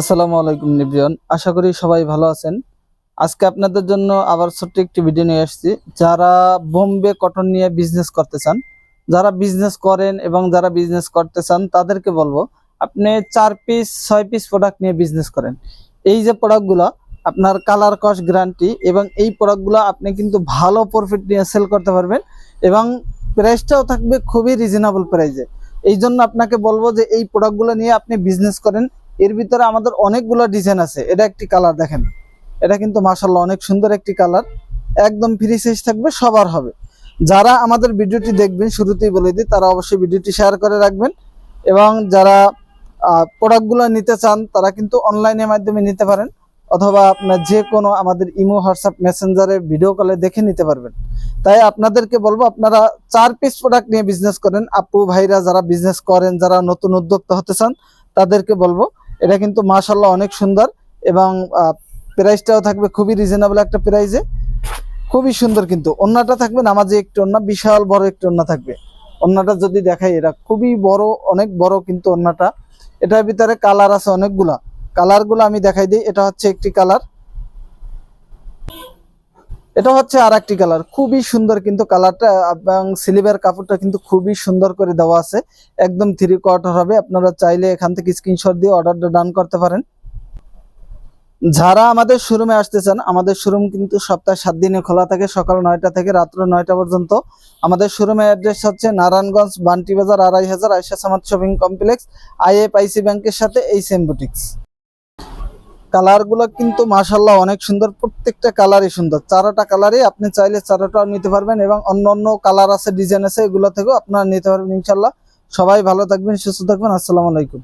আসসালামু আলাইকুম নিবরিয়ন আশা করি সবাই ভালো আছেন। আজকে আপনাদের জন্য আবার ছোট্ট একটি ভিডিও নিয়ে আসছি। যারা বোম্বে কটন নিয়ে বিজনেস করতে চান, যারা বিজনেস করেন এবং যারা বিজনেস করতে চান, তাদেরকে বলব, আপনি চার পিস ছয় পিস প্রোডাক্ট নিয়ে বিজনেস করেন। এই যে প্রোডাক্টগুলো আপনার কালার কস্ট গ্যারান্টি এবং এই প্রোডাক্টগুলো আপনি কিন্তু ভালো প্রফিট নিয়ে সেল করতে পারবেন এবং প্রাইসটাও থাকবে খুবই রিজনেবল প্রাইসে এই জন্য আপনাকে বলব যে এই প্রোডাক্টগুলো নিয়ে আপনি বিজনেস করেন এর ভিতরে আমাদের অনেকগুলো ডিজাইন আছে। এটা একটি কালার দেখেন। এটা কিন্তু মাসাল্লাহ অনেক সুন্দর একটি কালার একদম ফ্রি সাইজ থাকবে, সবার হবে। যারা আমাদের ভিডিওটি দেখবেন, শুরুতেই বলে দিই, তারা অবশ্যই ভিডিওটি শেয়ার করে রাখবেন। এবং যারা প্রোডাক্টগুলো নিতে চান, তারা কিন্তু অনলাইনের মাধ্যমে নিতে পারেন। অথবা আপনার যে কোনো আমাদের ইমো, হোয়াটসঅ্যাপ, মেসেঞ্জারে ভিডিও কলে দেখে নিতে পারবেন। তাই আপনাদেরকে বলব, আপনারা চার পিস প্রোডাক্ট নিয়ে বিজনেস করেন। আপু, ভাইরা যারা বিজনেস করেন, যারা নতুন উদ্যোক্তা হতে চান, তাদেরকে বলব এটা কিন্তু মাশাল্লাহ অনেক সুন্দর এবং প্রাইসটাও থাকবে খুবই রিজনেবল একটা প্রাইসে খুবই সুন্দর কিন্তু। অন্যটা থাকবে নামাজে একটু অন্য বিশাল বড় একটু অন্য থাকবে। অন্যটা যদি দেখাই, এটা খুবই বড়, অনেক বড় কিন্তু অন্যটা এটার ভিতরে কালার আছে অনেকগুলা। কালারগুলো আমি দেখাই দিই। এটা হচ্ছে একটি কালার এটা হচ্ছে আর একটি কালার খুবই সুন্দর কিন্তু কালারটা এবং স্লিভের কাপড়টা কিন্তু খুবই সুন্দর করে দেওয়া আছে। একদম থ্রি কোয়ার্টার হবে, আপনারা চাইলে এখান থেকে স্ক্রিনশট দিয়ে অর্ডারটা ডান করতে পারেন। যারা আমাদের শোরুমে আসতে চান, আমাদের শোরুম কিন্তু সপ্তাহে সাত দিনে খোলা থাকে, সকাল নয়টা থেকে রাত্র নয়টা পর্যন্ত। আমাদের শোরুমের অ্যাড্রেস হচ্ছে নারায়ণগঞ্জ, বান্টি বাজার, আড়াই হাজার Ayesha Samad shopping complex I F I C ব্যাংকের সাথে এই সেম বুটিক্স কালারগুলো কিন্তু মাশাল্লাহ অনেক সুন্দর। প্রত্যেকটা কালারই সুন্দর। চারাটা কালারই আপনি চাইলে চারাটাও নিতে পারবেন এবং অন্য অন্য কালার আছে, ডিজাইন আছে, এগুলো থেকেও আপনারা নিতে পারবেন ইনশাল্লাহ সবাই ভালো থাকবেন, সুস্থ থাকবেন। আসসালামু আলাইকুম।